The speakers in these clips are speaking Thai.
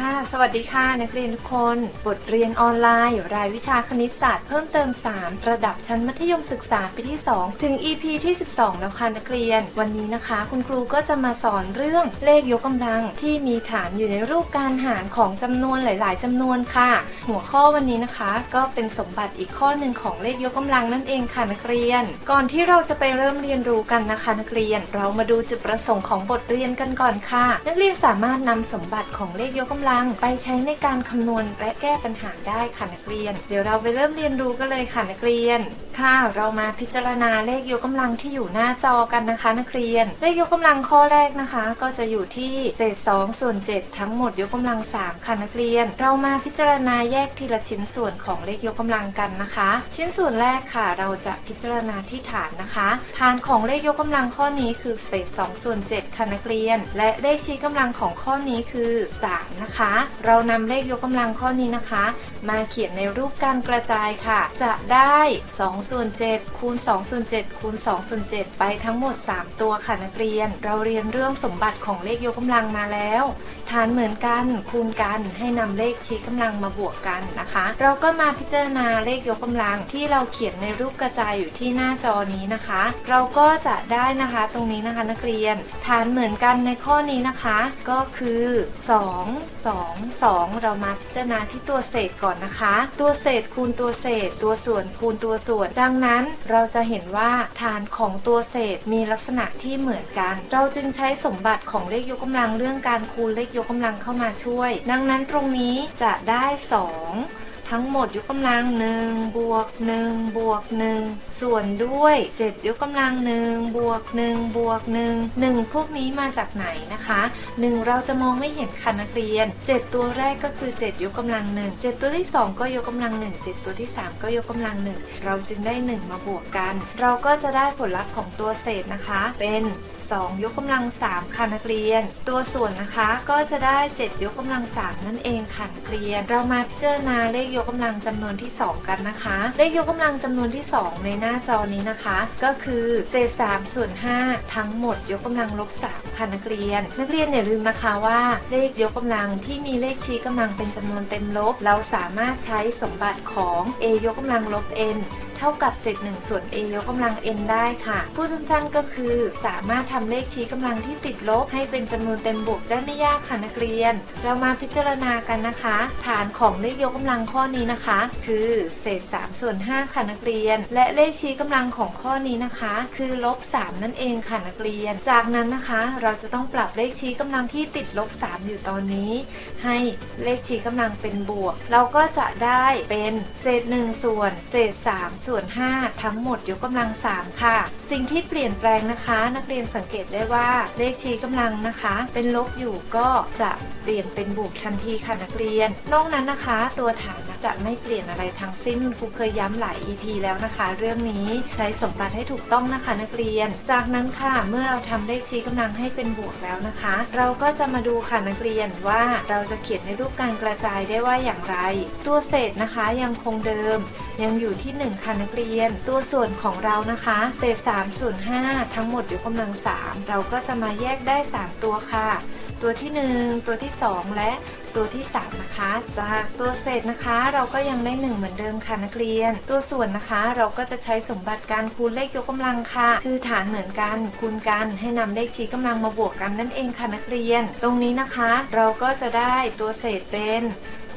ค่ะ สวัสดีค่ะ นักเรียนทุกคน บทเรียนออนไลน์รายวิชาคณิตศาสตร์เพิ่มเติม 3 ระดับชั้นมัธยมศึกษาปีที่ 2 ถึง EP ที่ 12 แล้วค่ะนักเรียน วันนี้นะคะ คุณครูก็จะมาสอนเรื่องเลขยกกำลังที่มีฐานอยู่ในรูปการหารของจำนวนหลาย ๆจำนวนค่ะ หัวข้อวันนี้นะคะ ก็เป็นสมบัติอีกข้อหนึ่งของเลขยกกำลังนั่นเองค่ะนักเรียน ก่อนที่เราจะไปเริ่มเรียนรู้กันนะคะ นักเรียน เรามาดูจุดประสงค์ของบทเรียนกันก่อนค่ะ นักเรียนสามารถนำสมบัติของเลขยกกำลังไปใช้ในการคำนวณและแก้ปัญหาได้ค่ะนักเรียน เดี๋ยวเราไปเริ่มเรียนรู้กันเลยค่ะนักเรียน ค่ะ เรามาพิจารณาเลขยกกำลังที่อยู่หน้าจอกันนะคะ นักเรียน เลขยกกำลังข้อแรกนะคะ ก็จะอยู่ที่เศษ2ส่วน7ทั้งหมดยกกำลัง 3 ค่ะนักเรียน เรามาพิจารณาแยกทีละชิ้นส่วนของเลขยกกำลังกันนะคะ ชิ้นส่วนแรกค่ะ เราจะพิจารณาที่ฐานนะคะ ฐานของเลขยกกำลังข้อนี้คือเศษ2ส่วน7ค่ะนักเรียน และเลขชี้กำลังของข้อนี้คือ 3 นะคะเรานำเลขยกกำลังข้อนี้นะคะ มาเขียนในรูปการกระจายค่ะ จะได้2ส่วน7คูณ2ส่วน7คูณ2ส่วน7ไปทั้งหมด 3 ตัวค่ะนักเรียน เราเรียนเรื่องสมบัติของเลขยกกำลังมาแล้ว ฐานเหมือนกันคูณกันให้นำเลขชี้กำลังมาบวกกันนะคะ เราก็มาพิจารณาเลขยกกำลังที่เราเขียนในรูปกระจายอยู่ที่หน้าจอนี้นะคะ เราก็จะได้นะคะตรงนี้นะคะนักเรียน ฐานเหมือนกันในข้อนี้นะคะ ก็คือ 2 2 2 เรามาพิจารณาที่ตัวเศษก่อนนะคะ ตัวเศษคูณตัวเศษ ตัวส่วนคูณตัวส่วน ดังนั้นเราจะเห็นว่าฐานของตัวเศษมีลักษณะที่เหมือนกัน เราจึงใช้สมบัติของเลขยกกำลังเรื่องการคูณเลขยกกำลังเข้ามาช่วย ดังนั้นตรงนี้จะได้ 2 ทั้งหมดยกกำลัง1บวก1บวก1ส่วนด้วย7ยกกำลัง1บวก1บวก1 1พวกนี้มาจากไหนนะคะ1เราจะมองไม่เห็นค่ะนักเรียน 7 ตัวแรกก็คือ 7 ยกกำลัง1 7ตัวที่ 2 ก็ยกกำลัง1 7ตัวที่ 3 ก็ยกกำลัง1เราจึงได้ 1 มาบวกกัน เราก็จะได้ผลลัพธ์ของตัวเศษนะคะ เป็น2 ยกกำลัง 3 ค่ะนักเรียน ตัวส่วนนะคะก็จะได้ 7 ยกกำลัง 3 นั่นเองค่ะนักเรียน เรามาพิจารณาเลขยกกำลังจำนวนที่ 2 กันนะคะ เลขยกกำลังจำนวนที่ 2 ในหน้าจอนี้นะคะ ก็คือเศษ3ส่วน5ทั้งหมด ยกกำลังลบ3ค่ะนักเรียน นักเรียนอย่าลืมนะคะว่า เลขยกกำลังที่มีเลขชี้กำลังเป็นจำนวนเต็มลบ เราสามารถใช้สมบัติของ a ยกกำลังลบ n เท่ากับเศษ1ส่วน a ยกกำลัง n ได้ค่ะ พูดสั้นๆก็คือสามารถทำเลขชี้กำลังที่ติดลบ ให้เป็นจำนวนเต็มบวกได้ไม่ยากค่ะนักเรียน เรามาพิจารณากันนะคะ ฐานของเลขยกกำลังข้อนี้นะคะ คือเศษ3ส่วน5ค่ะนักเรียน และเลขชี้กำลังของข้อนี้นะคะ คือลบ 3 นั่นเองค่ะนักเรียน จากนั้นนะคะ เราจะต้องปรับเลขชี้กำลังที่ติดลบ 3 อยู่ตอนนี้ ให้เลขชี้กำลังเป็นบวก เราก็จะได้เป็นเศษ1ส่วนเศษ3ส่วน 5 ทั้งหมดยกกำลัง 3 ค่ะ สิ่งที่เปลี่ยนแปลงนะคะ นักเรียนสังเกตได้ว่าเลขชี้กำลังนะคะ เป็นลบอยู่ก็จะเปลี่ยนเป็นบวกทันทีค่ะนักเรียน นอกนั้นนะคะ ตัวฐาน จะไม่เปลี่ยนอะไรทั้งสิ้นคุณครูเคยย้ำหลาย EP แล้วนะคะ เรื่องนี้ใช้สมบัติให้ถูกต้องนะคะนักเรียน จากนั้นค่ะเมื่อเราทำเลขชี้กำลังให้เป็นบวกแล้วนะคะ เราก็จะมาดูค่ะนักเรียนว่าเราจะเขียนในรูปการกระจายได้ว่าอย่างไร ตัวเศษนะคะยังคงเดิม ยังอยู่ที่1ค่ะนักเรียน ตัวส่วนของเรานะคะ เศษ3ส่วน5ทั้งหมดยกกำลัง 3 เราก็จะมาแยกได้ 3 ตัวค่ะ ตัวที่ 1 ตัวที่ 2 และตัวที่ 3 นะคะ จากตัวเศษนะคะเราก็ยังได้ 1 เหมือนเดิมค่ะนักเรียน ตัวส่วนนะคะเราก็จะใช้สมบัติการคูณเลขยกกำลังค่ะ คือฐานเหมือนกันคูณกันให้นำเลขชี้กำลังมาบวกกันนั่นเองค่ะนักเรียน ตรงนี้นะคะ เราก็จะได้ตัวเศษเป็น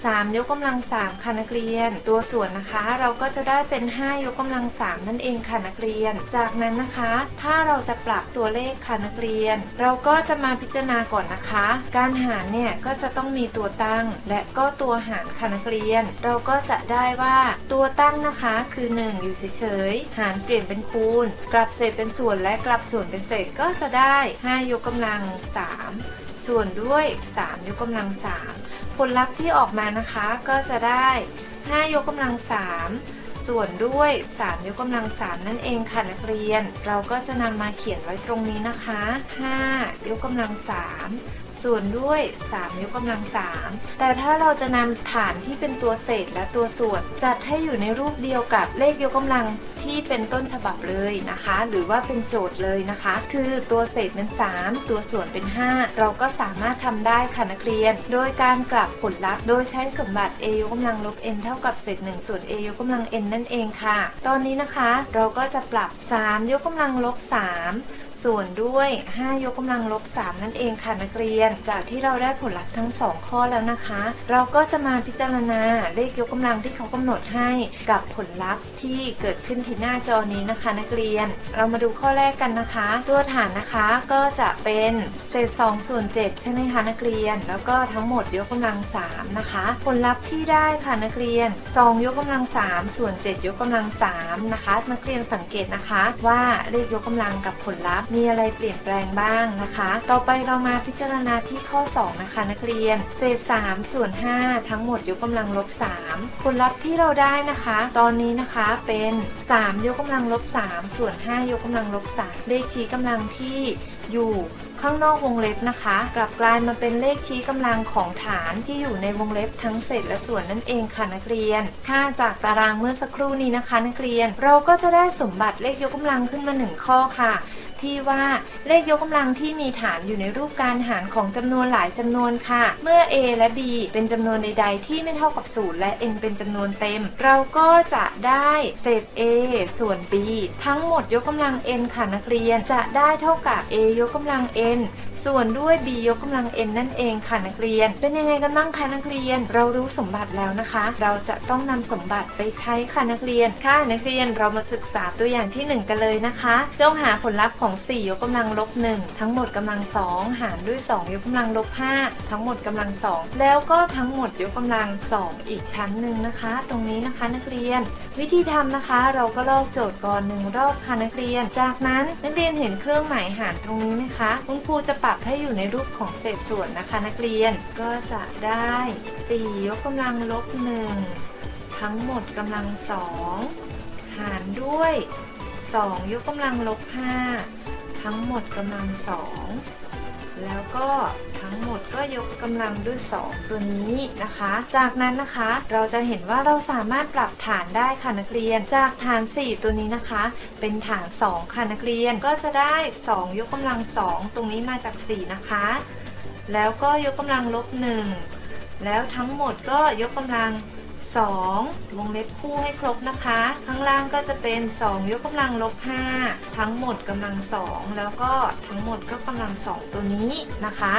3 ยกกำลัง 3 ค่ะนักเรียน ตัวส่วนนะคะเราก็จะได้เป็น 5 ยกกำลัง 3 นั่นเองค่ะนักเรียน จากนั้นนะคะ ถ้าเราจะปรับตัวเลขค่ะนักเรียน เราก็จะมาพิจารณาก่อนนะคะ การหารเนี่ยก็จะต้องมีตัวตั้ง และก็ตัวหารค่ะนักเรียน เราก็จะได้ว่าตัวตั้งนะคะคือ 1 อยู่เฉยๆหารเปลี่ยนเป็นคูณ กลับเศษเป็นส่วนและกลับส่วนเป็นเศษก็จะได้ 5 ยกกำลัง 3 ส่วนด้วย 3 ยกกำลัง 3 ผลลัพธ์ที่ออกมานะคะก็จะได้ 5 ยกกำลัง 3 ส่วนด้วย 3 ยกกำลัง 3 นั่นเองค่ะนักเรียน เราก็จะนำมาเขียนไว้ตรงนี้นะคะ 5 ยกกำลัง 3 ส่วนด้วย 3 ยกกำลัง 3 แต่ถ้าเราจะนำฐานที่เป็นตัวเศษและตัวส่วน จัดให้อยู่ในรูปเดียวกับเลขยกกำลัง ที่เป็นต้นฉบับเลยนะคะ หรือว่าเป็นโจทย์เลยนะคะ คือตัวเศษเป็น 3 ตัวส่วนเป็น 5 เราก็สามารถทำได้ค่ะนักเรียน โดยการกลับผลลัพธ์โดยใช้สมบัติ a ยกกำลังลบ n เท่ากับเศษ1ส่วน a ยกกำลัง n นั่นเองค่ะ ตอนนี้นะคะ เราก็จะปรับ 3 ยกกำลังลบ 3 ส่วนด้วย 5 ยกกำลังลบ 3 นั่นเองค่ะนักเรียน จากที่เราได้ผลลัพธ์ทั้ง 2 ข้อแล้วนะคะ เราก็จะมาพิจารณาเลขยกกำลังที่เขากำหนดให้กับผลลัพธ์ที่เกิดขึ้นที่หน้าจอนี้นะคะ นักเรียน เรามาดูข้อแรกกันนะคะ ตัวฐานนะคะก็จะเป็นเศษ2ส่วน7ใช่ไหมคะนักเรียน แล้วก็ทั้งหมดยกกำลัง 3 นะคะ ผลลัพธ์ที่ได้ค่ะนักเรียน 2 ยกกำลัง 3 ส่วน 7 ยกกำลัง3นะคะนักเรียนสังเกตนะคะ ว่าเลขยกกำลังกับผลลัพธ์มีอะไรเปลี่ยนแปลงบ้างนะคะ ต่อไปเรามาพิจารณาที่ข้อ 2 นะคะ นักเรียน เศษ 3 ส่วน 5 ทั้งหมดยกกำลังลบ 3 ผลลัพธ์ที่เราได้นะคะ ตอนนี้นะคะเป็น 3 ยกกำลังลบ 3 ส่วน 5 ยกกำลังลบ 3 เลขชี้กำลังที่อยู่ข้างนอกวงเล็บนะคะ กลับกลายมาเป็นเลขชี้กำลังของฐานที่อยู่ในวงเล็บทั้งเศษและส่วนนั่นเองค่ะนักเรียน ค่าจากตารางเมื่อสักครู่นี้นะคะ นักเรียน เราก็จะได้สมบัติเลขยกกำลังขึ้นมาหนึ่งข้อค่ะ ที่ว่าเลขยกกำลังที่มีฐานอยู่ในรูปการหารของจำนวนหลายจำนวนค่ะ เมื่อ a และ b เป็นจำนวนใด ๆ ที่ไม่เท่ากับ 0 และ n เป็นจำนวนเต็ม เราก็จะได้เศษ a ส่วน b ทั้งหมดยกกำลัง n ค่ะนักเรียนจะได้เท่ากับ a ยกกำลัง n ส่วนด้วย b ยกกำลัง n นั่นเองค่ะนักเรียน เป็นยังไงกันบ้างคะนักเรียน เรารู้สมบัติแล้วนะคะ เราจะต้องนำสมบัติไปใช้ค่ะนักเรียน ค่ะนักเรียนเรามาศึกษาตัวอย่างที่ 1 กันเลยนะคะ จงหาผลลัพธ์ของ 4 ยกกำลังลบ 1 ทั้งหมดกำลัง 2 หารด้วย 2 ยกกำลังลบ 5 ทั้งหมดกำลัง 2 แล้วก็ทั้งหมดยกกำลัง 2 อีกชั้นหนึ่งนะคะ ตรงนี้นะคะนักเรียน วิธีทำนะคะ เราก็ลอกโจทย์ก่อนหนึ่งรอบค่ะนักเรียน จากนั้นนักเรียนเห็นเครื่องหมายหารตรงนี้ไหมคะ คุณครูจะปรับให้อยู่ในรูปของเศษส่วนนะคะนักเรียนก็จะได้ 4 ยกกำลังลบ 1 ทั้งหมดกำลัง 2 หารด้วย 2 ยกกำลังลบ 5 ทั้งหมดกำลัง 2 แล้วก็ทั้งหมดก็ยกกำลังด้วย 2 ตัวนี้นะคะ จากนั้นนะคะเราจะเห็นว่าเราสามารถปรับฐานได้ค่ะนักเรียน จากฐาน 4 ตัวนี้นะคะ เป็นฐาน 2 ค่ะนักเรียนก็จะได้ 2 ยกกำลัง 2 ตรงนี้มาจาก 4 นะคะ แล้วก็ยกกำลังลบ 1 แล้วทั้งหมดก็ยกกำลัง 2 วงเล็บคู่ให้ครบนะคะ ข้างล่างก็จะเป็น 2 ยกกำลังลบ 5 ทั้งหมดกำลัง 2 แล้วก็ทั้งหมดก็กำลัง 2 ตัวนี้นะคะ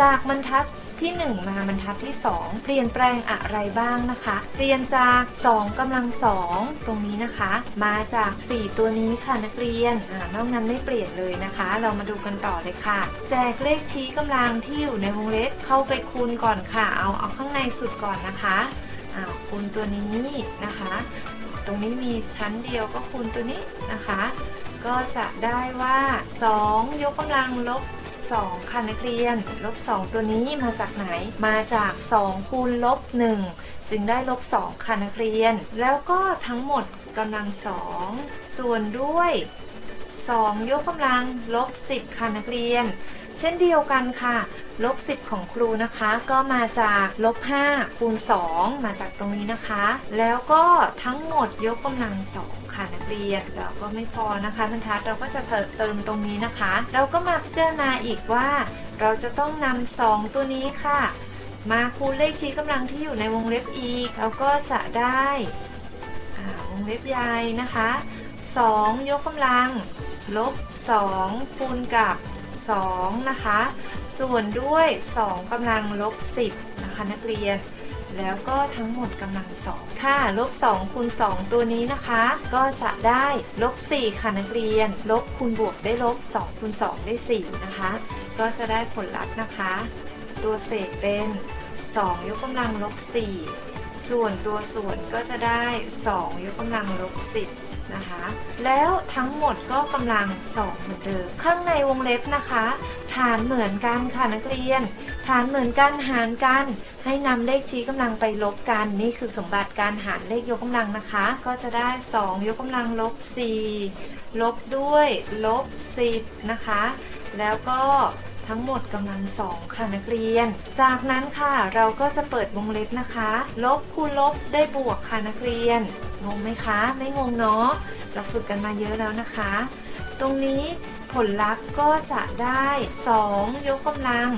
จากบรรทัดที่ 1 มาบรรทัดที่ 2 เปลี่ยนแปลงอะไรบ้างนะคะ เปลี่ยนจาก 2กำลัง 2 ตรงนี้นะคะ มาจาก 4 ตัวนี้ค่ะนักเรียนอ่านอกนั้นไม่เปลี่ยนเลยนะคะ เรามาดูกันต่อเลยค่ะ แจกเลขชี้กำลังที่อยู่ในวงเล็บเข้าไปคูณก่อนค่ะ เอาเอาข้างในสุดก่อนนะคะ อ้าวคูณตัวนี้นะคะ ตรงนี้มีชั้นเดียวก็คูณตัวนี้นะคะ ก็จะได้ว่า 2 ยกกำลังลบ2ค่ะนักเรียน ลบ 2 ตัวนี้มาจากไหน มาจาก 2 คูณลบ 1 จึงได้ลบ 2 ค่ะนักเรียน แล้วก็ทั้งหมดกำลัง 2 ส่วนด้วย 2 ยกกำลังลบ 10 ค่ะนักเรียน เช่นเดียวกันค่ะ ลบ 10 ของครูนะคะ ก็มาจากลบ5คูณ 2 มาจากตรงนี้นะคะ แล้วก็ทั้งหมดยกกำลัง 2ค่ะนักเรียนแล้วก็ไม่พอนะคะบรรทัดเราก็จะเติมตรงนี้นะคะ เราก็มาพิจารณาอีกว่า เราจะต้องนำ2ตัวนี้ค่ะ มาคูณเลขชี้กำลังที่อยู่ในวงเล็บอีกเราก็จะได้วงเล็บใหญ่นะคะ 2 ยกกำลัง ลบ 2 คูณกับ 2 นะคะ ส่วนด้วย 2กำลังลบ 10 นะคะนักเรียน แล้วก็ทั้งหมดกำลัง2ค่ะลบ2คูณ2ตัวนี้นะคะ ก็จะได้ลบ4ค่ะนักเรียน ลบคูณบวกได้ลบ2คูณ2ได้4นะคะ ก็จะได้ผลลัพธ์นะคะ ตัวเศษเป็น 2 ยกกำลังลบ4ส่วนตัวส่วนก็จะได้ 2 ยกกำลังลบ10 นะคะ แล้วทั้งหมดก็กำลัง2เหมือนเดิม ข้างในวงเล็บนะคะ ฐานเหมือนกันค่ะนักเรียน ฐานเหมือนกันหารกัน ให้นำเลขชี้กำลังไปลบกัน นี่คือสมบัติการหารเลขยกกำลังนะคะ ก็จะได้ 2 ยกกำลังลบ 4 ลบด้วยลบ 10 นะคะ แล้วก็ทั้งหมดกำลังสองค่ะนักเรียน จากนั้นค่ะเราก็จะเปิดวงเล็บนะคะ ลบคูณลบได้บวกค่ะนักเรียน งงไหมคะ ไม่งงเนาะเราฝึกกันมาเยอะแล้วนะคะ ตรงนี้ผลลัพธ์ก็จะได้ 2 ยกกำลัง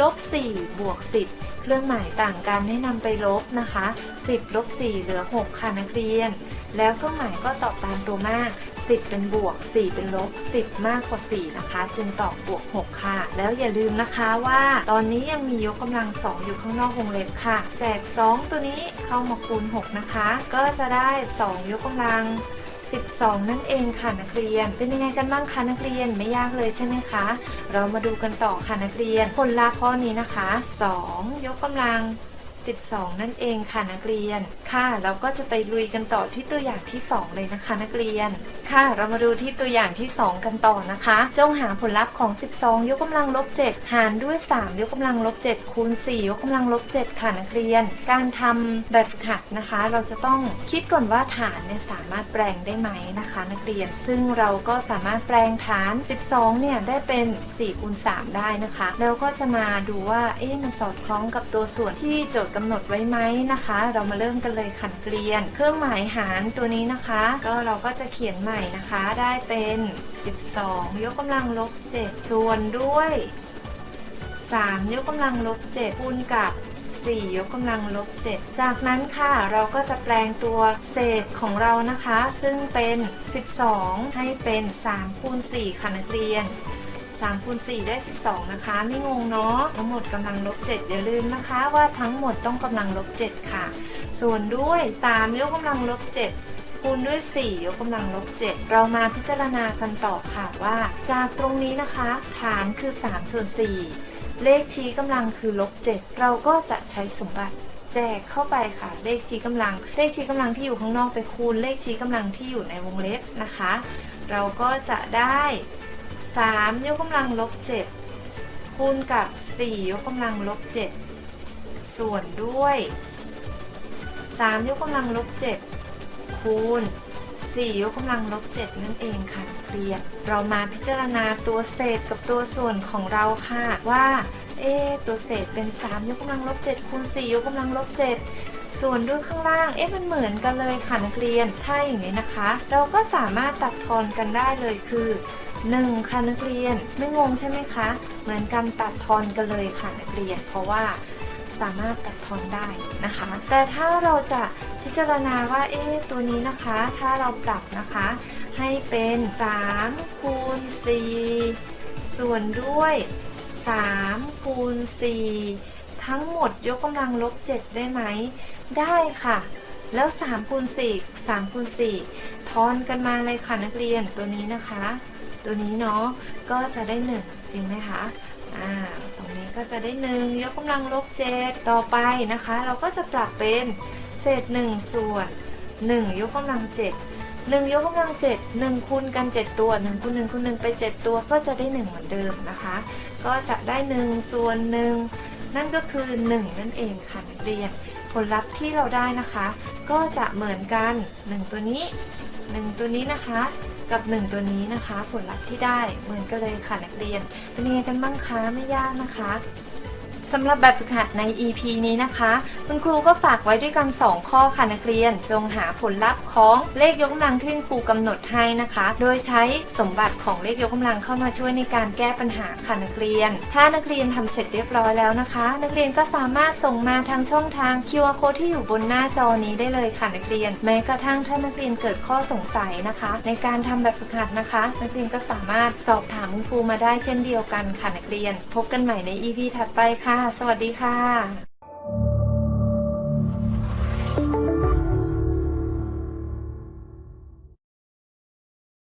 ลบ 4 บวก 10 เครื่องหมายต่างกันให้นำไปลบนะคะ 10 ลบ 4 เหลือ 6 ค่ะนักเรียน แล้วเครื่องหมายก็ตอบตามตัวมาก 10 เป็นบวก 4 เป็นลบ 10 มากกว่า 4 นะคะ จึงตอบบวก 6 ค่ะ แล้วอย่าลืมนะคะว่า ตอนนี้ยังมียกกำลัง 2 อยู่ข้างนอกวงเล็บค่ะแจก 2 ตัวนี้เข้ามาคูณ 6 นะคะ ก็จะได้ 2 ยกกำลัง12 นั่นเองค่ะนักเรียน เป็นยังไงกันบ้างคะนักเรียนไม่ยากเลยใช่ไหมคะ เรามาดูกันต่อค่ะนักเรียน ผลลัพธ์ข้อนี้นะคะ 2 ยกกำลัง 12 นั่นเองค่ะนักเรียน ค่ะเราก็จะไปลุยกันต่อที่ตัวอย่างที่ 2 เลยนะคะ นักเรียน ค่ะ เรามาดูที่ตัวอย่างที่ 2 กันต่อนะคะ จงหาผลลัพธ์ของ 12 ยกกำลังลบ 7 หารด้วย 3 ยกกำลังลบ 7 คูณ 4 ยกกำลังลบ 7 ค่ะนักเรียน การทำแบบฝึกหัดนะคะ เราจะต้องคิดก่อนว่าฐานเนี่ยสามารถแปลงได้ไหมนะคะ นักเรียน ซึ่งเราก็สามารถแปลงฐาน 12 เนี่ยได้เป็น4คูณ3ได้นะคะ แล้วก็จะมาดูว่าเอ๊ะมันสอดคล้องกับตัวส่วนที่โจทย์กำหนดไว้ไหมนะคะ เรามาเริ่มกันเลยค่ะนักเรียน เครื่องหมายหารตัวนี้นะคะ ก็เราก็จะเขียนใหม่นะคะ ได้เป็น 12 ยกกำลังลบ 7 ส่วนด้วย 3 ยกกำลังลบ 7 คูณกับ4ยกกำลังลบ 7 จากนั้นค่ะ เราก็จะแปลงตัวเศษของเรานะคะ ซึ่งเป็น 12 ให้เป็น3คูณ4ค่ะนักเรียน 3คูณ4ได้ 12 นะคะ ไม่งงเนาะทั้งหมดกำลังลบ 7 อย่าลืมนะคะว่าทั้งหมดต้องกำลังลบ 7 ค่ะ ส่วนด้วย 3 ยกกำลังลบ 7 คูณด้วย 4 ยกกำลังลบ 7 เรามาพิจารณากันต่อค่ะว่า จากตรงนี้นะคะ ฐานคือ3ส่วน4เลขชี้กำลังคือลบ 7 เราก็จะใช้สมบัติแจกเข้าไปค่ะ เลขชี้กำลัง เลขชี้กำลังที่อยู่ข้างนอกไปคูณ เลขชี้กำลังที่อยู่ในวงเล็บนะคะ เราก็จะได้ 3 ยกกำลังลบ 7 คูณกับ 4 ยกกำลังลบ 7 ส่วนด้วย 3 ยกกำลังลบ 7 คูณ 4 ยกกำลังลบ 7 นั่นเองค่ะนักเรียนเรามาพิจารณาตัวเศษกับตัวส่วนของเราค่ะว่าเอตัวเศษเป็น 3 ยกกำลังลบ 7 คูณ 4 ยกกำลังลบ 7ส่วนด้วยข้างล่าง เอ๊ะ มันเหมือนกันเลยค่ะนักเรียน ถ้าอย่างนี้นะคะ เราก็สามารถตัดทอนกันได้เลยคือ 1ค่ะนักเรียนไม่งงใช่ไหมคะ เหมือนกันตัดทอนกันเลยค่ะนักเรียน เพราะว่าสามารถตัดทอนได้นะคะ แต่ถ้าเราจะพิจารณาว่าเอ๊ะตัวนี้นะคะ ถ้าเราปรับนะคะ ให้เป็น3คูณ4ส่วนด้วย3คูณ4ทั้งหมดยกกำลังลบ 7 ได้ไหม ได้ค่ะ แล้ว3คูณ4 3คูณ4ทอนกันมาเลยค่ะนักเรียนตัวนี้นะคะ ตัวนี้เนาะก็จะได้ 1 จริงไหมคะอ่าตรงนี้ก็จะได้ 1 ยกกำลังลบ7ต่อไปนะคะ เราก็จะปรับเป็นเศษ 1 ส่วน 1 ยกกำลัง 7 1 ยกกำลัง 7 1คูณกัน 7 ตัว 1คูณ1คูณ1ไป 7 ตัวก็จะได้ 1 เหมือนเดิมนะคะ ก็จะได้ 1 ส่วน 1 นั่นก็คือ 1 นั่นเองค่ะนักเรียน ผลลัพธ์ที่เราได้นะคะ ก็จะเหมือนกัน 1 ตัวนี้ 1 ตัวนี้นะคะ กับ 1 ตัวนี้นะคะ ผลลัพธ์ที่ได้เหมือนกันเลยค่ะนักเรียน เป็นยังไงกันบ้างคะไม่ยากนะคะ สำหรับแบบฝึกหัดใน EP นี้นะคะ คุณครูก็ฝากไว้ด้วยกัน 2 ข้อค่ะนักเรียน จงหาผลลัพธ์ของเลขยกกำลังที่คุณครูกำหนดให้นะคะ โดยใช้สมบัติของเลขยกกำลังเข้ามาช่วยในการแก้ปัญหาค่ะนักเรียน ถ้านักเรียนทำเสร็จเรียบร้อยแล้วนะคะ นักเรียนก็สามารถส่งมาทางช่องทาง QR code ที่อยู่บนหน้าจอนี้ได้เลยค่ะนักเรียน แม้กระทั่งถ้านักเรียนเกิดข้อสงสัยนะคะ ในการทำแบบฝึกหัดนะคะ นักเรียนก็สามารถสอบถามคุณครูมาได้เช่นเดียวกันค่ะนักเรียน พบกันใหม่ใน EP ถัดไปค่ะสวัสดีค่ะ